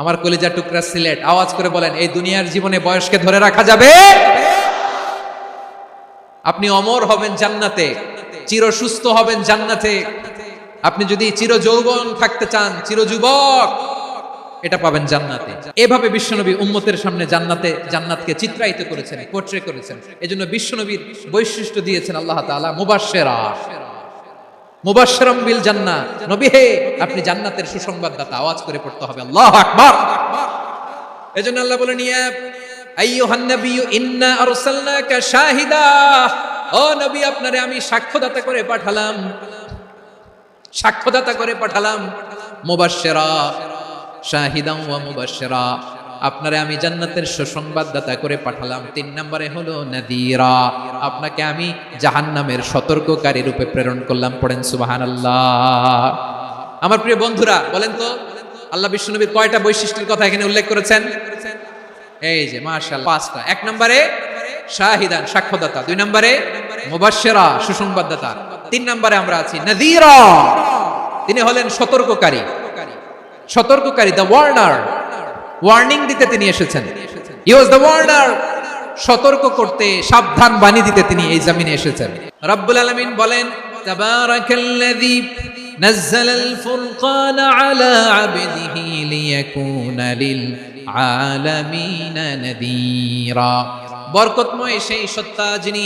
আমার কলিজা টুকরা সিলেট। আওয়াজ করে বলেন, এই দুনিয়ার জীবনে বয়সকে ধরে রাখা যাবে? আপনি অমর হবেন জান্নাতে, চির সুস্থ হবেন জান্নাতে। আপনি যদি চির যৌবন থাকতে চান, চির যুবক, এটা পাবেন জান্নাতে। এভাবে বিশ্বনবী উম্মতের সামনে জান্নাতে, জান্নাতকে চিত্রায়িত করেছেন পোট্রে করেছেন। এজন্য বিশ্বনবীর বৈশিষ্ট্য দিয়েছেন আল্লাহ তাআলা মুবাশশিরা। মুবাশশিরাম বিল জান্নাহ নবী হে, আপনি জান্নাতের সুসংবাদদাতা, আওয়াজ করে পড়তে হবে। আল্লাহু আকবার। এজন্য আল্লাহ বলেন, ইয়া আইয়ুহান নাবিয়্যু, ইন্না আরসালনাকা শাহিদা। ও নবী, আপনারে আমি সাক্ষ্যদাতা করে পাঠালাম। সাক্ষ্যদাতা করে পাঠালাম। মুবাশশিরা, শাহিদান ওয়া মুবাশশিরা। আপনারে আমি জান্নাতের সুসংবাদদাতা করে পাঠালাম। তিন নম্বরে হলো নাদিরা। আপনাকে আমি জাহান্নামের সতর্ককারী রূপে প্রেরণ করলাম। পড়েন, সুবহানাল্লাহ। আমার প্রিয় বন্ধুরা, বলেন তো, আল্লাহ বিশ্বনবীর কয়টা বৈশিষ্ট্যের কথা এখানে উল্লেখ করেছেন? এই যে, মাশাআল্লাহ, পাঁচটা। এক নম্বরে শাহিদান, সাক্ষ্যদাতা। দুই নম্বরে মুবাশশিরা, সুসংবাদদাতা। তিন নম্বরে আমরা আছি নাযীরা তিনি হলেন সতর্ককারী। সতর্ককারী দ্য ওয়ার্নার ওয়ার্নিং দিতে তিনি এসেছেন হি ওয়াজ দ্য ওয়ার্নার সতর্ক করতে সাবধান বাণী দিতে তিনি এই জমিনে এসেছেন রব্বুল আলামিন বলেন তাবারাকাল্লাযী نزل الفرقان على عبده ليكون للعالمين نذيرا বরকতময় সেই সত্তা যিনি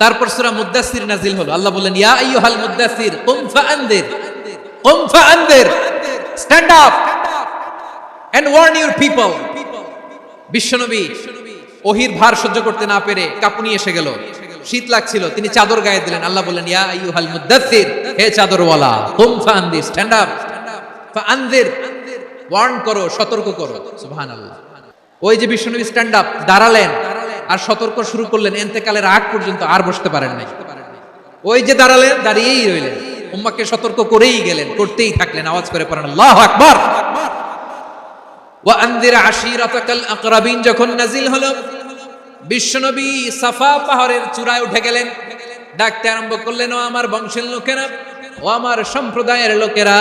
তারপর সূরা মুদ্দাসির নাজিল হলো। আল্লাহ বললেন, ইয়া আইয়ুহাল মুদ্দাসির কুম ফাআনদির কুম ফাআনদির, stand up and warn your people. বিশ্বনবী ওহির ভার সহ্য করতে না পেরে কাঁপুনি এসে গেল। শীত লাগছিল, তিনি চাদর গায়ে দিলেন। আল্লাহ বললেন, ইয়া আইয়ুহাল মুদ্দাসির হে চাদরওয়ালা, কুম ফাআনদির, স্ট্যান্ড আপ, ফাআনদির, ওয়ার্ন করো, সতর্ক করো। সুবহানাল্লাহ। ওই যে বিশ্বনবী স্ট্যান্ড আপ দাঁড়ালেন আর সতর্ক শুরু করলেন, এন্তেকালের আগ পর্যন্ত আর বসতে পারেন নাই। ওই যে দাঁড়ালেন, দাঁড়িয়েই রইলেন। উম্মাকে সতর্ক করেই গেলেন, করতেই থাকলেন, আওয়াজ করে পড়েন, আল্লাহু আকবার! ওয়া আনদির আশিরাতাকাল আকরাবিন, যখন নাজিল হলো, বিশ্বনবী সাফা পাহাড়ের চূড়ায় উঠে গেলেন। ডাকতে আরম্ভ করলেন, ও আমার বংশের লোকেরা, ও আমার সম্প্রদায়ের লোকেরা,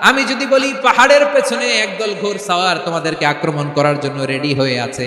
আমি যদি বলি পাহাড়ের পেছনে একদল ঘোর সাওয়ার তোমাদেরকে আক্রমণ করার জন্য রেডি হয়ে আছে।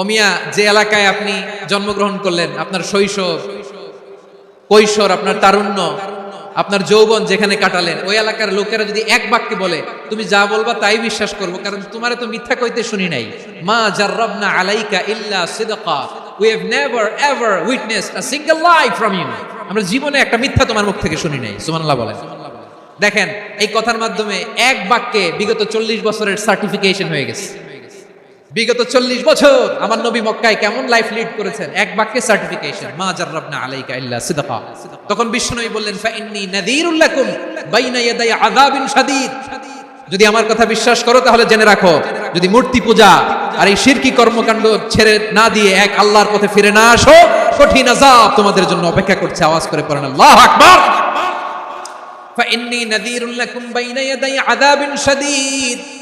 ওমিয়া যে এলাকায় আপনি জন্মগ্রহণ করলেন, আপনার শৈশব, কৈশোর, আপনার তারুণ্য, আপনার যৌবন যেখানে কাটালেন, ওই এলাকার লোকেরা যদি এক বাক্যে বলে, তুমি যা বলবা তাই বিশ্বাস করব, কারণ তোমার তো মিথ্যা কইতে শুনি নাই। মা জাররাবনা আলাইকা ইল্লা সিদকা। We have never ever witness a single life from you আমরা জীবনে একটা মিথ্যা তোমার মুখ থেকে শুনি নাই, সুবহানাল্লাহ বলেন। দেখেন, এই কথার মাধ্যমে এক বাক্যে বিগত চল্লিশ বছরের সার্টিফিকেশন হয়ে গেছে। বিগত চল্লিশ বছর আমার নবী মক্কায় কেমন লাইফ লিড করেছেন? এক বাক্যে সার্টিফিকেশন মা জাররাবনা আলাইকা ইল্লা সিদকা। তখন বিশ্বনবী বললেন, ফাইন্নী নাযীরুল লাকুম বাইনা ইয়াদাই আযাবিন শাদীদ। যদি আমার কথা বিশ্বাস করো, তাহলে জেনে রাখো, যদি মূর্তি পূজা আর এই শিরকি কর্মকাণ্ড ছেড়ে না দিয়ে এক আল্লাহর পথে ফিরে না আসো, কঠিন আযাব তোমাদের জন্য অপেক্ষা করছে। আওয়াজ করে পড়েন, আল্লাহু আকবার! ফাইন্নী নাযীরুল লাকুম বাইনা ইয়াদাই আযাবিন শাদীদ।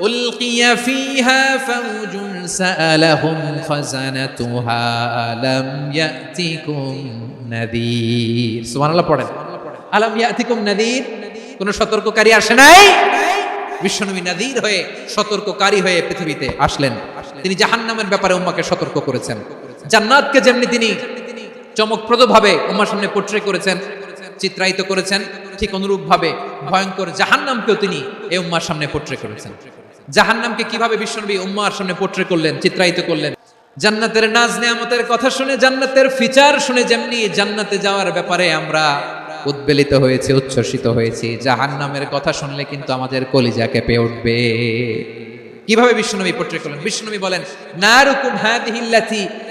ألقي فيها فوج سألهم خزنتها ألم يأتكم نذير سبحان الله পড়েন আলম ইয়াতিকুম নাদির কোন সতর্ককারী আসে নাই বিশ্বনবী নাদির হয়ে সতর্ককারী হয়ে পৃথিবীতে আসলেন তিনি জাহান্নামের ব্যাপারে উম্মাকে সতর্ক করেছেন জান্নাতকে যেমনি তিনি চমকপ্রদ ভাবে উম্মার সামনে পোট্রে করেছেন চিত্রায়িত করেছেন ঠিক অনুরূপ ভাবে ভয়ঙ্কর জাহান্নামকেও তিনি এই উম্মার সামনে পোট্রে করেছেন জাহান্নামকে কীভাবে বিশ্বনবী উম্মার সামনে পোট্রে করলেন, চিত্রায়িত করলেন? জান্নাতের নাজ নেয়ামতের কথা শুনে, জান্নাতের ফিচার শুনে যেমনি জান্নাতে যাওয়ার ব্যাপারে আমরা উদ্বেলিত হয়েছে, উচ্ছ্বসিত হয়েছি, জাহান্নামের কথা শুনলে কিন্তু আমাদের কলিজা কেঁপে উঠবে। কীভাবে বিশ্বনবী পোট্রে করলেন? বিশ্বনবী বলেন, নারুকুম হাদিহিল্লাতি ইউকিদু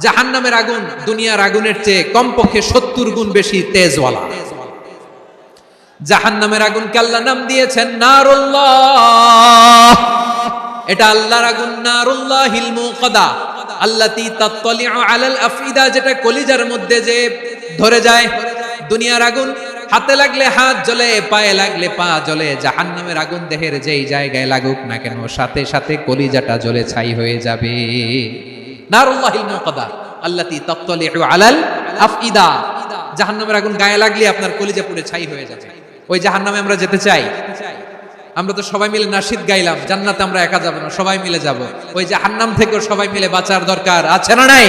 জাহান্নামের আগুন, দুনিয়ার আগুনের চেয়ে কমপক্ষে সত্তর গুণ বেশি তেজওয়ালা। জাহান্নামের আগুনকে আল্লাহ নাম দিয়েছেন নারুল্লাহ। এটা আল্লাহর আগুন, নারুল্লাহিল মুকাদা আল্লাতি তাত্তালিউ আলাল আফইদা, যেটা কলিজার মধ্যে যে ধরে যায়। দুনিয়ার আগুন, হাতে লাগলে হাত জ্বলে, পায়ে লাগলে পা জ্বলে। জাহান্নামের আগুন দেহের যেই জায়গায় লাগুক না কেন, সাথে সাথে কলিজাটা জ্বলে ছাই হয়ে যাবে। আলাল জাহান্নামের আগুন গায়ে লাগলে আপনার ছাই হয়ে ওই জাহান্নামে আমরা যেতে চাই। আমরা তো সবাই মিলে নাসিদ গাইলাম, জান্নাতে আমরা একা যাব না, সবাই মিলে যাব। ওই জাহান্নাম থেকেও সবাই মিলে বাঁচার দরকার আছে না নাই?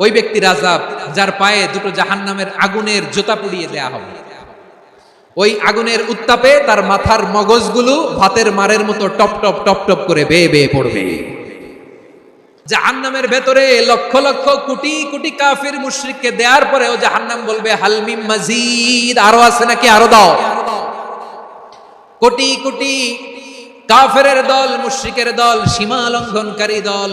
ওই ব্যক্তির আযাব যার পায়ে দুটো জাহান্নামের আগুনের জুতা পুড়িয়ে দেয়া হবে। ওই আগুনের উত্তাপে তার মাথার মগজগুলো ভাতের মারের মতো টপ টপ টপ টপ করে বেয়ে বেয়ে পড়বে। জাহান্নামের ভেতরে লক্ষ লক্ষ কোটি কোটি কাফির মুশরিককে দেওয়ার পরেও জাহান্নাম বলবে হালমিম মাজিদ। আরও আছে নাকি? আরও দাও। কোটি কোটি কাফেরের দল, মুশরিকের দল, সীমা লঙ্ঘনকারী দল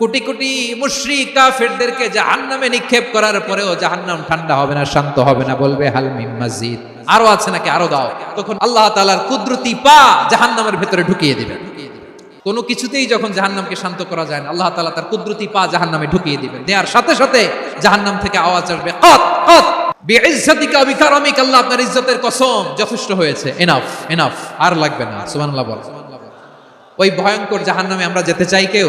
কোটি কোটি মুশরিক কাফেরদেরকে জাহান্নামে নিক্ষেপ করার পরেও জাহান্নাম ঠান্ডা হবে না, শান্ত হবে না, বলবে, হাল মিম মসজিদ আরও আছে নাকি? আরও দাও। তখন আল্লাহ তাআলার কুদরতি পা জাহান্নামের ভেতরে ঢুকিয়ে দিবেন কোনো কিছুতেই যখন জাহান্নামকে শান্ত করা যায় না, আল্লাহ তালা তার কুদরতি পা জাহান্নামে ঢুকিয়ে দিবেন। দেওয়ার সাথে সাথে জাহান্নাম থেকে আওয়াজ আসবে, কত কত! আল্লাহ আপনার ইজ্জতের কসম, যথেষ্ট হয়েছে। এনাফ এনাফ আর লাগবে না, সুবহানাল্লাহ বল। ওই ভয়ঙ্কর জাহান্নামে আমরা যেতে চাই কেউ?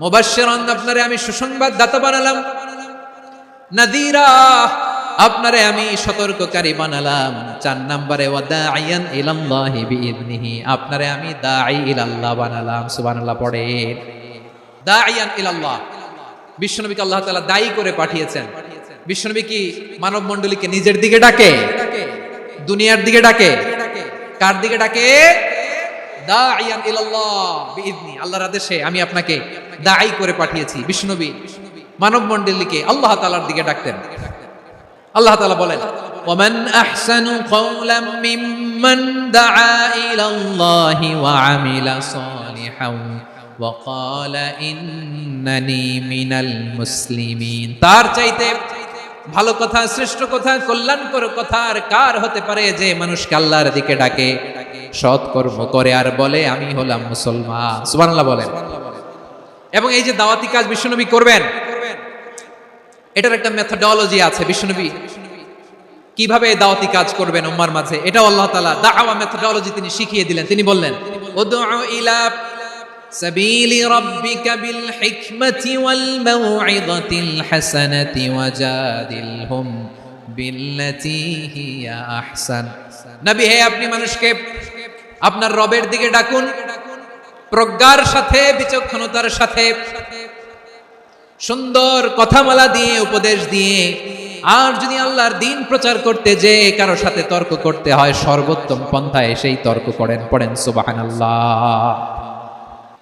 মুবাশশিরান, আপনারে আমি সুসংবাদ দাতা বানালাম। নাদিরা, আপনারে আমি সতর্ককারী বানালাম। চার নম্বরে ইলাল্লাহি আপনারে আমি দাঈ ইলাল্লাহ বানালাম। সুবহানাল্লাহ পড়ে দাঈয়ান ইলাল্লাহ। বিশ্বনবীকে আল্লাহ তাআলা দায়ী করে পাঠিয়েছেন। বিশ্বনবী কি মানব মণ্ডলীকে নিজের দিকে ডাকে? দুনিয়ার দিকে ডাকে? কার দিকে ডাকে? দা আইয়ান ইল্লাহ আল্লাহর আদেশে আমি আপনাকে দাঈ করে পাঠিয়েছি, বিষ্ণুবী মানব মণ্ডলীকে আল্লাহ তাআলার দিকে ডাকতেন। আল্লাহ তাআলা বলেন ومن أحسن قولا ممن دعا إلى الله وعمل صالحا وقال إنني من المسلمين তার চাইতে ভালো কথা, শ্রেষ্ঠ কথা, কল্যাণকর কথা আর কার হতে পারে যে মানুষকে আল্লাহর দিকে ডাকে? সৎ কর্ম করে আর বলে, আমি হলাম মুসলমান। সুবহানাল্লাহ বলেন। এবং এই যে দাওয়াতি কাজ বিশ্বনবী করবেন, এটার একটা মেথডোলজি আছে বিশ্বনবী। কীভাবে দাওয়াতি কাজ করবেন উম্মার মাঝে? এটাও আল্লাহ তাআলা দাওয়া মেথডোলজি তিনি শিখিয়ে দিলেন। তিনি বললেন ইলা বিল হিকমাতি ওয়াল মাউইযাতিল হাসানাতি ওয়াজাদিলহুম বিল্লাতি হিয়া আহসান। নবী, হে আপনি মানুষকে, আপনার রবের দিকে ডাকুন। প্রজ্ঞার সাথে, বিচক্ষণতার সাথে, সুন্দর কথামালা দিয়ে, উপদেশ দিয়ে, আর যদি আল্লাহর দিন প্রচার করতে যে কারও সাথে তর্ক করতে হয়, সর্বোত্তম পন্থায় সেই তর্ক করেন, পড়েন সুবাহান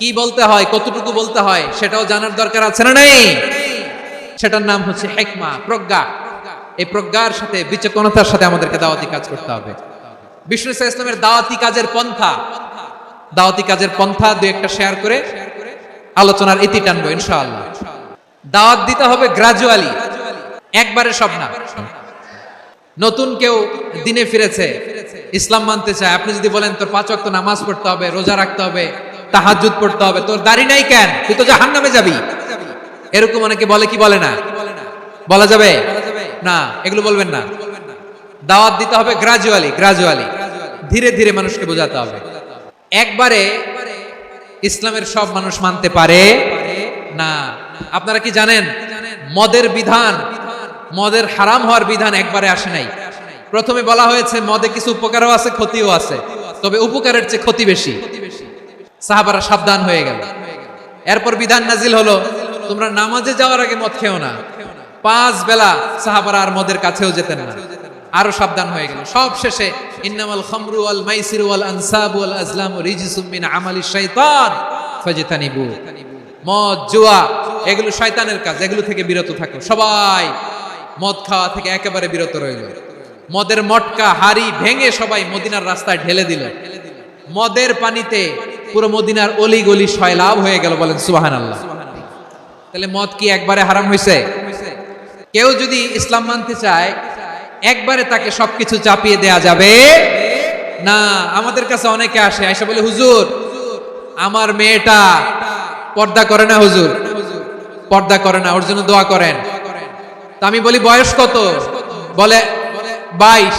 কি বলতে হয়, কতটুকু বলতে হয়, সেটাও জানার দরকার আছে না নাই? সেটার নাম হচ্ছে হেকমা, প্রজ্ঞা। এই প্রজ্ঞার সাথে, বিচক্ষণতার সাথে আমাদেরকে দাওয়াতি কাজ করতে হবে। বিষ্ণু ইসলাম ইসলামের দাওয়াতি কাজের পন্থা। দাওয়াতি কাজের পন্থা দুই একটা শেয়ার করে আলোচনার ইতি টানবো, ইনশাআল্লাহ। দাওয়াত দিতে হবে গ্রাজুয়ালি একবারে সব না। নতুন কেউ দিনে ফিরেছে, ইসলাম মানতে চায়। আপনি যদি বলেন, তোর পাঁচ ওয়াক্ত নামাজ পড়তে হবে, রোজা রাখতে হবে তাহাজ্জুদ পড়তে হবে। তোর দাড়ি নাই কেন? তুই তো জাহান্নামে যাবি। এরকম অনেকে বলে, কি বলে না? বলা যাবে? না, এগুলো বলবেন না। দাওয়াত দিতে হবে গ্রাজুয়ালি গ্রাজুয়ালি ধীরে ধীরে মানুষকে বোঝাতে হবে। একবারে ইসলামের সব মানুষ মানতে পারে না। আপনারা কি জানেন? মদের বিধান, মদের হারাম হওয়ার বিধান একবারে আসে নাই। প্রথমে বলা হয়েছে, মদে কিছু উপকারও আছে, ক্ষতিও আছে। তবে উপকারের চেয়ে ক্ষতি বেশি। সাহাবারা সাবধান হয়ে গেল। এরপর বিধান নাজিল হলো, তোমরা নামাজে যাওয়ার আগে মদ খেও না। পাঁচ বেলা সাহাবারা আর মদের কাছেও যেতেন না। আরও সাবধান হয়ে গেল। সব শেষে, ইন্নামাল খামরু ওয়াল মাইসির ওয়াল আনসাবু ওয়াল আজলামু রিজসুম মিন আমালি শাইতান ফাজতানিবু। মদ, জুয়া, এগুলো শয়তানের কাজ, এগুলো থেকে বিরত থাকো। সবাই মদ খাওয়া থেকে একেবারে বিরত রইল। মদের মটকা, হাড়ি ভেঙে সবাই মদিনার রাস্তায় ঢেলে দিল। মদের পানিতে পুরো মদিনার অলি গলি সয়লাভ হয়ে গেল, বলেন সুবাহান আল্লাহ তাহলে মদ কি একবারে হারাম হয়েছে কেউ যদি ইসলাম মানতে চায়, একবারে তাকে সবকিছু চাপিয়ে দেয়া যাবে? না, আমাদের কাছে অনেকে আসে, এসে বলে, হুজুর, আমার মেয়েটা পর্দা করে না, হুজুর। পর্দা করে না, ওর জন্য দোয়া করেন। তা আমি বলি, বয়স কত? বলে, বাইশ।